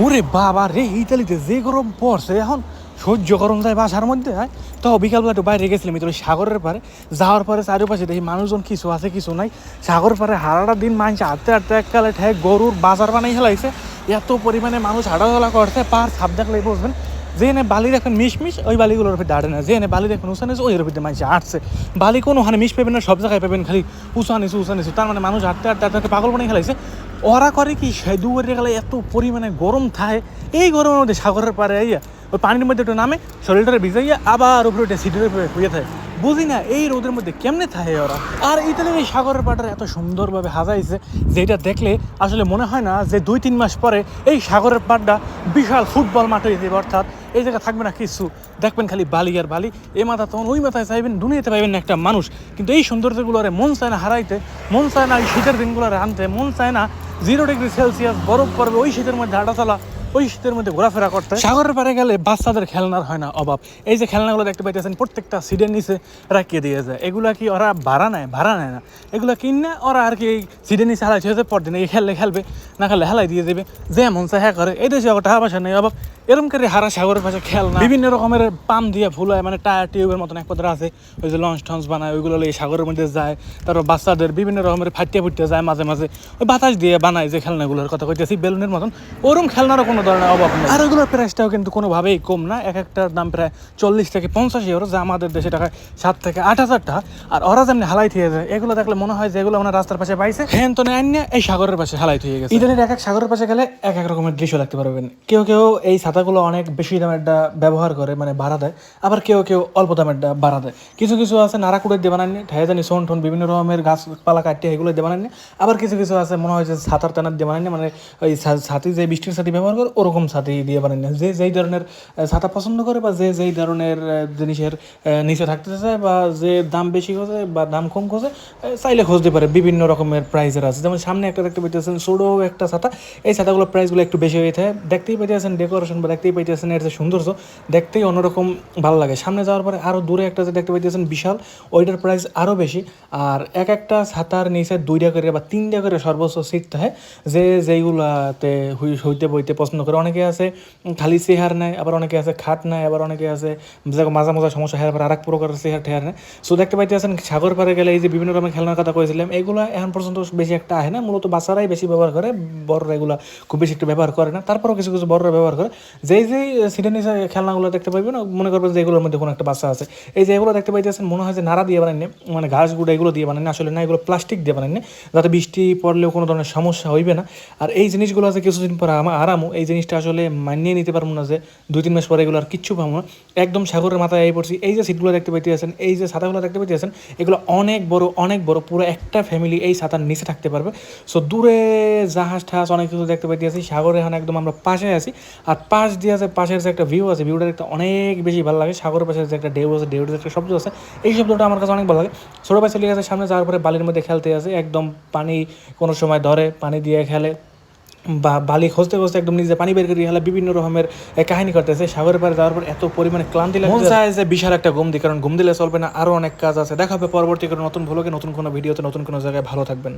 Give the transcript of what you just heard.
ওরে বাবা রে, ইতালিতে যে গরম পড়ছে, এখন সহ্য গরম যায় বাসার মধ্যে, হয়? তো বিকালবেলা একটু বাইরে গেছিলাম ওই সাগরের পারে যাওয়ার পরে চারিপাশে দেখি মানুষজন কিছু আছে, কিছু নাই। সাগর পারে হারাটা দিন মানুষ হাঁটতে হাঁটতে এককালে ঠেক গরুর বাজার বানাই হেলাইছে এত পরিমাণে মানুষ হাঁটাচলা করছে, পার ছাপ দেখলে যে এনে বালি দেখেন মিশমিশ, ওই বালিগুলোর উপরে দাঁড়ে না। যে এনে বালি দেখেন উঁচা নিচু ওই উপরে মানুষ হাঁটছে। বালি কোনো ওখানে মিশ পাবেন না, সব জায়গায় পাবেন, খালি উঁচা নিচু তার মানে মানুষ হাঁটতে হাঁটতে হাঁটতে পাগল বানিয়ে খেলাইছে ওরা করে কি সেদু করে গেলে এত পরিমাণে গরম থাকে, এই গরমের মধ্যে সাগরের পারে আইয়া, ওই পানির মধ্যে একটু নামে শরীরটা ভিজাইয়া আবার উপরে উঠে সিটের উপরে শুয়ে থাকে। বুঝি না, এই রোদের মধ্যে কেমনে থাকে ওরা? আর ইতালির এই সাগরের পাড়টা এত সুন্দরভাবে সাজাইছে, যেটা দেখলে আসলে মনে হয় না যে দুই তিন মাস পরে এই সাগরের পাড়টা বিশাল ফুটবল মাঠ হয়ে যাবে, অর্থাৎ এই জায়গা থাকবে না কিছু। দেখবেন খালি বালি আর বালি, এই মাথা তখন ওই মাথায় চাইবেন, দুনিয়াতে পাইবেন না একটা মানুষ। কিন্তু এই সৌন্দর্যগুলোরে মন চায় না হারাইতে, মন চায় না এই শীতের দিনগুলোরে আনতে, মন চায় না জিরো ডিগ্রি সেলসিয়াস, বরফ পড়বে, ওই শীতের মধ্যে হাঁটা চলা ওই শীতের মধ্যে ঘোরাফেরা করতে। সাগরের পারে গেলে বাচ্চাদের খেলনার হয় না অভাব। এই যে খেলনাগুলো দেখতে পাইতেছেন, প্রত্যেকটা সিটের নিচে রাখিয়ে দিয়ে যায় এগুলা কি ওরা ভাড়া নেয়? ভাড়া নেয় না। এগুলো কিনে ওরা আর কি সিটের নিচে হালাই ছেড়েছে পরদিন এই খেললে খেলবে, না খেললে হেলাই দিয়ে দেবে। যে চায় হ্যাঁ করে। এই দেশে টাকা নেই, অভাব। এরকম করে হারা সাগরের পাশে খেলনা বিভিন্ন রকমের পাম দিয়ে ফুল হয় মানে টায়ার টিউবের মতন এক পত্র আছে, ওই যে লঞ্চ টঞ্চ বানায়, ওইগুলো এই সাগরের মধ্যে যায়। তারপর বাচ্চাদের বিভিন্ন রকমের ফাটিয়ে ফুটিয়ে যায় মাঝে মাঝে। ওই বাতাস দিয়ে বানায় যে খেলনাগুলোর কথা কইতেছি, বেলুনের মতন। ওরকম খেলনারও কোনো ধরনের অভাব নেই। আর ওইগুলোর প্রাইসটাও কিন্তু কোনোভাবেই কম না। এক একটার দাম প্রায় চল্লিশ থেকে পঞ্চাশ ইউরো যা আমাদের দেশে টাকায় সাত থেকে আট হাজার টাকা। আর ওরা যেমনি হালাই থিয়ে যায়, এগুলো দেখলে মনে হয় যে এগুলো আমরা রাস্তার পাশে পাইছে। হ্যাঁ তো নেয় এই সাগরের পাশে হালাই থিয়ে গেছে। ইদানির এক এক সাগরের পাশে গেলে এক এক রকমের দৃশ্য দেখতে পারবেন। কেউ কেউ এই ছাতাগুলো অনেক বেশি দামেরটা ব্যবহার করে মানে ভাড়া দেয়। আবার কেউ কেউ অল্প দামেরটা ভাড়া দেয়। কিছু কিছু আছে নারাকুড়ের দিয়ে বানাননি ঠাই জানি সোন ঠোন, বিভিন্ন রকমের গাছপালা কাটিয়ে এগুলো দিয়ে বানাননি আবার কিছু কিছু আছে, মনে হয় যে ছাতার টানার দিয়ে বানাননি মানে ওই ছাতি যে বৃষ্টির ছাতি ব্যবহার করে, ওরকম ছাতি দিয়ে বানাননি যে যেই ধরনের ছাতা পছন্দ করে বা যে যেই ধরনের জিনিসের নিচে থাকতে চায় বা যে দাম বেশি খোঁজে বা দাম কম খোঁজে চাইলে খুঁজতে পারে। বিভিন্ন রকমের প্রাইজের আছে। যেমন সামনে একটা দেখতে পাইতেছেন, ছোটো একটা ছাতা এই ছাতাগুলোর প্রাইসগুলো একটু বেশি হয়ে থাকে। দেখতেই পাইতেছেন ডেকোরেশন বা দেখতেই পাইতেছেন এর যে সৌন্দর্য, দেখতেই অন্যরকম ভালো লাগে। সামনে যাওয়ার পরে আরও দূরে একটা যে দেখতে পাইতেছেন বিশাল, ওইটার প্রাইস আরও বেশি। আর এক একটা ছাতার নিচে দুইটা করে বা তিনটা করে সর্বোচ্চ সিট থাকে, যে যেইগুলাতে হুই- হইতে বইতে পছন্দ করে। অনেকে আছে খালি চেহার নেয়, আবার অনেকে আছে খাট নেয়, আবার অনেকে আছে মাজা মাজা সমস্যা হেয়ার পর আর এক প্রকারের চেহার ঠেয়ার নেয়। সো দেখতে পাইতেছেন সাগর পারে গেলে এই যে বিভিন্ন রকমের খেলনার কথা কয়েছিলাম এগুলো এখন পর্যন্ত বেশি একটা আহে না। মূলত বাচ্চারাই বেশি ব্যবহার করে, বড়রা এগুলো খুব বেশি একটু ব্যবহার করে না। তারপরেও কিছু কিছু বড়রা ব্যবহার করে। যেই যেই সিটের খেলনাগুলো দেখতে পাইবেন মনে করবেন যে এগুলোর মধ্যে কোনো একটা বাচ্চা আছে। এই যে এগুলো দেখতে পাইতেছেন, মনে হয় যে নাড়া দিয়ে বানাইনি মানে ঘাস গুঁড়ো এগুলো দিয়ে বানাইনি আসলে না, এগুলো প্লাস্টিক দিয়ে বানাইনি যাতে বৃষ্টি পড়লেও কোনো ধরনের সমস্যা হইবে না। আর এই জিনিসগুলো আছে কিছুদিন পরে আমার আরামও এই জিনিসটা আসলে মানিয়ে নিতে পারব না যে দুই তিন মাস পরে এগুলো আর কিচ্ছু পাবো না। একদম সাগরের মাথায় এই পড়ছি। এই যে সিটগুলো দেখতে পাইতেছেন, এই যে ছাতাগুলো দেখতে পাইতেছেন, এগুলো অনেক বড় অনেক বড়, পুরো একটা ফ্যামিলি এই ছাতার নিচে থাকতে পারবে। সো দূরে জাহাজ ঠাস অনেক কিছু দেখতে পাইতেছি, সাগরে এখন একদম আমরা পাশে আছি। আর পাশ দিয়ে আছে পাশের যে একটা ভিউ আছে ভিউটা একটা অনেক বেশি ভালো লাগে। সাগরের পাশে যে একটা ঢেউ আছে ঢেউর যে একটা শব্দ আছে এই শব্দটা আমার কাছে অনেক ভালো লাগে। ছোটো ভাই চলে গেছে সামনে যাওয়ার পরে বালির মধ্যে খেলতে আছে একদম পানি কোনো সময় ধরে পানি দিয়ে খেলে। বা বালি খুঁজতে খুঁজতে একদম নিজে পানি বের করে খেলা বিভিন্ন রকমের কাহিনী করতেছে। সাগরের পারে যাওয়ার পর এত পরিমাণে ক্লান্তি লাগে মন চায় যে বিশাল একটা ঘুম দিই কারণ ঘুম দিলে চলবে না আরও অনেক কাজ আছে। দেখা হবে পরবর্তী কোনো নতুন ভ্লগে নতুন কোনো ভিডিওতে নতুন কোনো জায়গায়। ভালো থাকবেন।